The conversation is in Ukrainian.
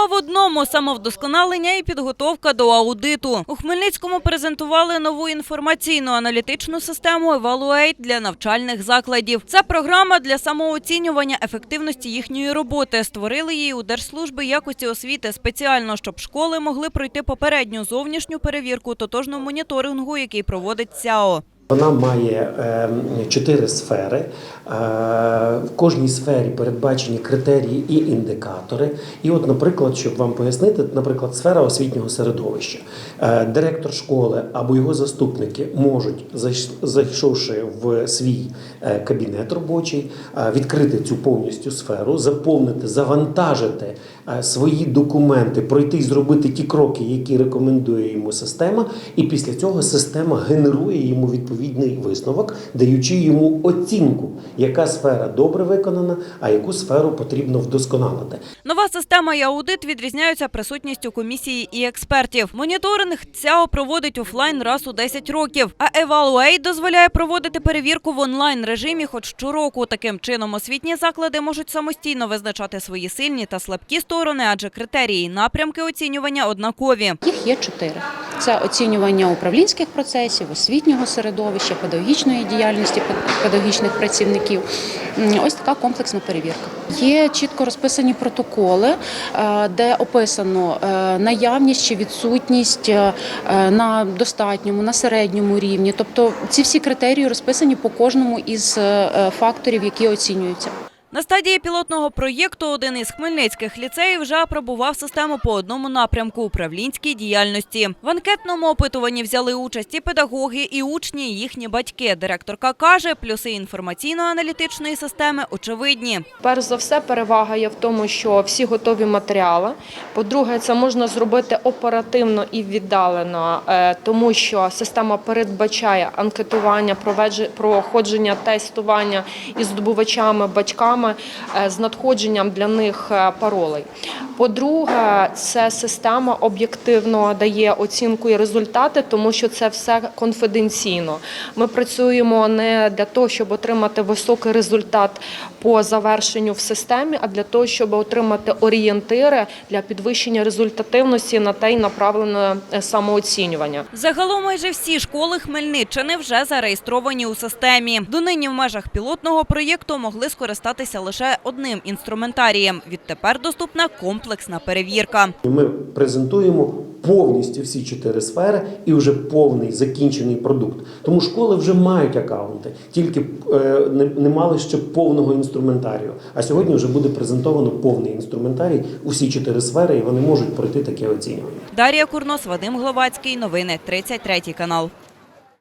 Два в одному самовдосконалення і підготовка до аудиту. У Хмельницькому презентували нову інформаційно-аналітичну систему Evaluate для навчальних закладів. Це програма для самооцінювання ефективності їхньої роботи. Створили її у Держслужби якості освіти спеціально, щоб школи могли пройти попередню зовнішню перевірку тотожного моніторингу, який проводить СЯО. Вона має е, чотири сфери. Е, В кожній сфері передбачені критерії і індикатори. І, от, наприклад, щоб вам пояснити, наприклад, сфера освітнього середовища. Е, Директор школи або його заступники можуть, зайшовши в свій е, кабінет робочий, відкрити цю повністю сферу, заповнити, завантажити свої документи, пройти і зробити ті кроки, які рекомендує йому система, і після цього система генерує йому відповідний висновок, даючи йому оцінку, яка сфера добре виконана, а яку сферу потрібно вдосконалити. Нова система і аудит відрізняються присутністю комісії і експертів. Моніторинг ЦЯО проводить офлайн раз у 10 років, а Evaluate дозволяє проводити перевірку в онлайн режимі хоч щороку. Таким чином освітні заклади можуть самостійно визначати свої сильні та слабкі сторони, адже критерії і напрямки оцінювання однакові. Їх є чотири: це оцінювання управлінських процесів, освітнього середовища, педагогічної діяльності педагогічних працівників. Ось така комплексна перевірка. Є чітко розписані протоколи, е, де описано е, наявність чи відсутність е, на достатньому, на середньому рівні. Тобто ці всі критерії розписані по кожному із факторів, які оцінюються. На стадії пілотного проєкту один із хмельницьких ліцеїв вже апробував систему по одному напрямку управлінській діяльності. В анкетному опитуванні взяли участь і педагоги, і учні, і їхні батьки. Директорка каже, плюси інформаційно-аналітичної системи очевидні. Перш за все, перевага є в тому, що всі готові матеріали. По-друге, це можна зробити оперативно і віддалено, е, тому що система передбачає анкетування, проходження тестування із здобувачами, батьками е, з надходженням для них е, паролей. По-друге, це система об'єктивно дає оцінку і результати, тому що це все конфіденційно. Ми працюємо не для того, щоб отримати високий результат по завершенню в системі, а для того, щоб отримати орієнтири для підвищення результативності на те й направлене е, самооцінювання. Загалом майже всі школи Хмельниччини вже зареєстровані у системі. Донині в межах пілотного проєкту могли скористатися лише одним інструментарієм. Відтепер доступна комплексна перевірка. Ми презентуємо повністю всі чотири сфери і вже повний закінчений продукт. Тому школи вже мають акаунти, тільки е, не, мали ще повного інструментарію. А сьогодні вже буде презентовано повний інструментарій, усі чотири сфери, і вони можуть пройти таке оцінювання. Дар'я Курнос, Вадим Гловацький. Новини 33 канал.